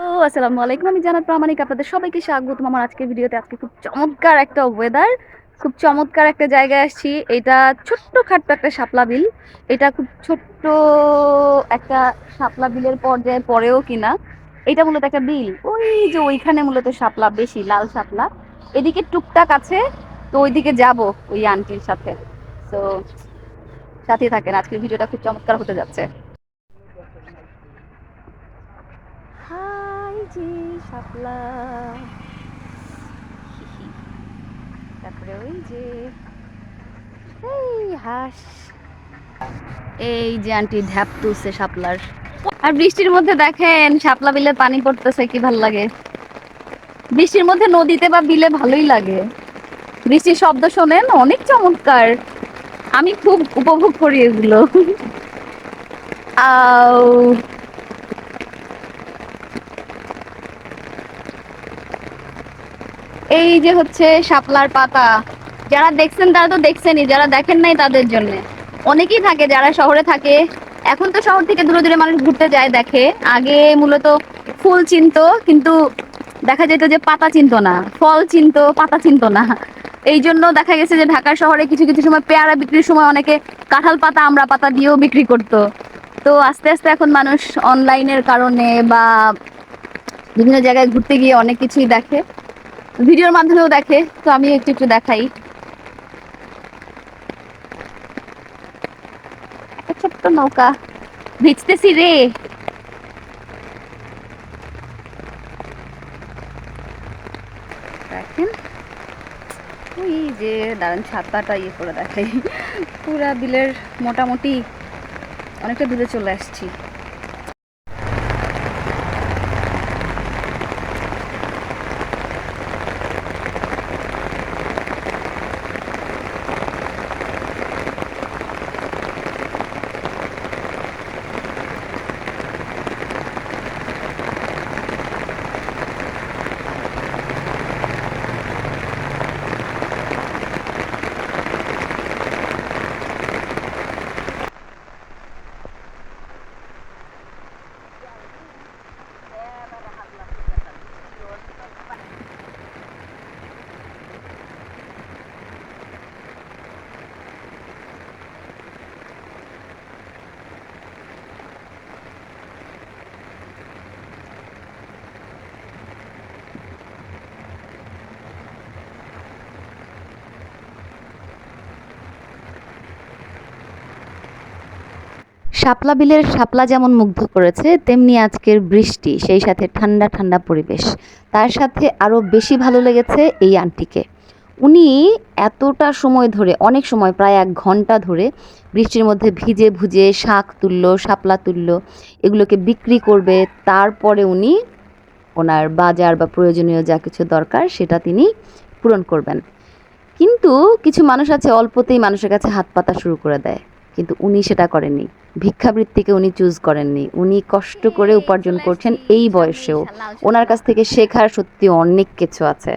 ও আসসালামু আলাইকুম। আমি জানাত প্রামাণিক আপনাদের সবাইকে স্বাগতম আমার আজকের ভিডিওতে আজকে খুব চমৎকার একটা ওয়েদার খুব চমৎকার একটা জায়গায় আসছি। এটা ছোট্ট খাট্ট একটা শাপলা বিল। এটা খুব ছোট্ট একটা শাপলা বিলের পর্যায়ে পরেও কিনা। এটা মূলত একটা বিল। ওই যে ওইখানে মূলত শাপলা, বেশি লাল শাপলা। এদিকে টুকটাক আছে, তো ওইদিকে যাব ওই আন্টির সাথে। তো সাথে থাকেন। আজকের ভিডিওটা খুব চমৎকার হতে যাচ্ছে। জি শাপলা। তারপরে ওই যে, এই হাঁস। এই যে আন্টি ঢ্যাপ তুলছে শাপলার। আর বৃষ্টির মধ্যে দেখেন, শাপলা বিলে পানি পড়তেছে, কি ভালো লাগে। বৃষ্টির মধ্যে নদীতে বা বিলে ভালোই লাগে। বৃষ্টির শব্দ শোনেন, অনেক চমৎকার। আমি খুব উপভোগ করি এগুলো। আউ এই যে হচ্ছে শাপলার পাতা, যারা দেখছেন তারা তো দেখছেনই, যারা দেখেন নাই তাদের জন্য। অনেকেই থাকে, যারা শহরে থাকে, এখন তো শহর থেকে দূরে দূরে মানুষ ঘুরতে যায়, দেখে। আগে মূলত ফুল চিনত, কিন্তু দেখা যেত যে পাতা চিনতো না, ফল চিনতো, পাতা চিনত না। এই জন্য দেখা গেছে যে ঢাকার শহরে কিছু কিছু সময় পেয়ারা বিক্রির সময় অনেকে কাঁঠাল পাতা আমরা পাতা দিয়েও বিক্রি করতো। তো আস্তে আস্তে এখন মানুষ অনলাইনের কারণে বা বিভিন্ন জায়গায় ঘুরতে গিয়ে অনেক কিছুই দেখে। ভিডিওর মাধ্যমেও দেখে, তো আমি একটু একটু দেখাই। ছোট্ট নৌকা। ভিজতেছি রে। দেখেন। ওই যে, দাঁড়ান, ছাতাটা ইয়ে করে দেখাই। পুরা বিলের মোটামুটি অনেকটা দূরে চলে আসছি। শাপলা বিলের শাপলা যেমন মুগ্ধ করেছে, তেমনি আজকের বৃষ্টি, সেই সাথে ঠান্ডা ঠান্ডা পরিবেশ। তার সাথে আরও বেশি ভালো লেগেছে এই আন্টিকে। উনি এতটা সময় ধরে, অনেক সময়, প্রায় এক ঘণ্টা ধরে বৃষ্টির মধ্যে ভিজে ভুজে শাক তুলল, শাপলা তুলল, এগুলোকে বিক্রি করবে। তারপরে উনি ওনার বাজার বা প্রয়োজনীয় যা কিছু দরকার, সেটা তিনি পূরণ করবেন। কিন্তু কিছু মানুষ আছে, অল্পতেই মানুষের কাছে হাত পাতা শুরু করে দেয়। কিন্তু উনি সেটা করেননি। ভিক্ষাবৃত্তিকে উনি চুজ করেননি। উনি কষ্ট করে উপার্জন করছেন এই বয়সেও। ওনার কাছ থেকে শেখার সত্যি অনেক কিছু আছে।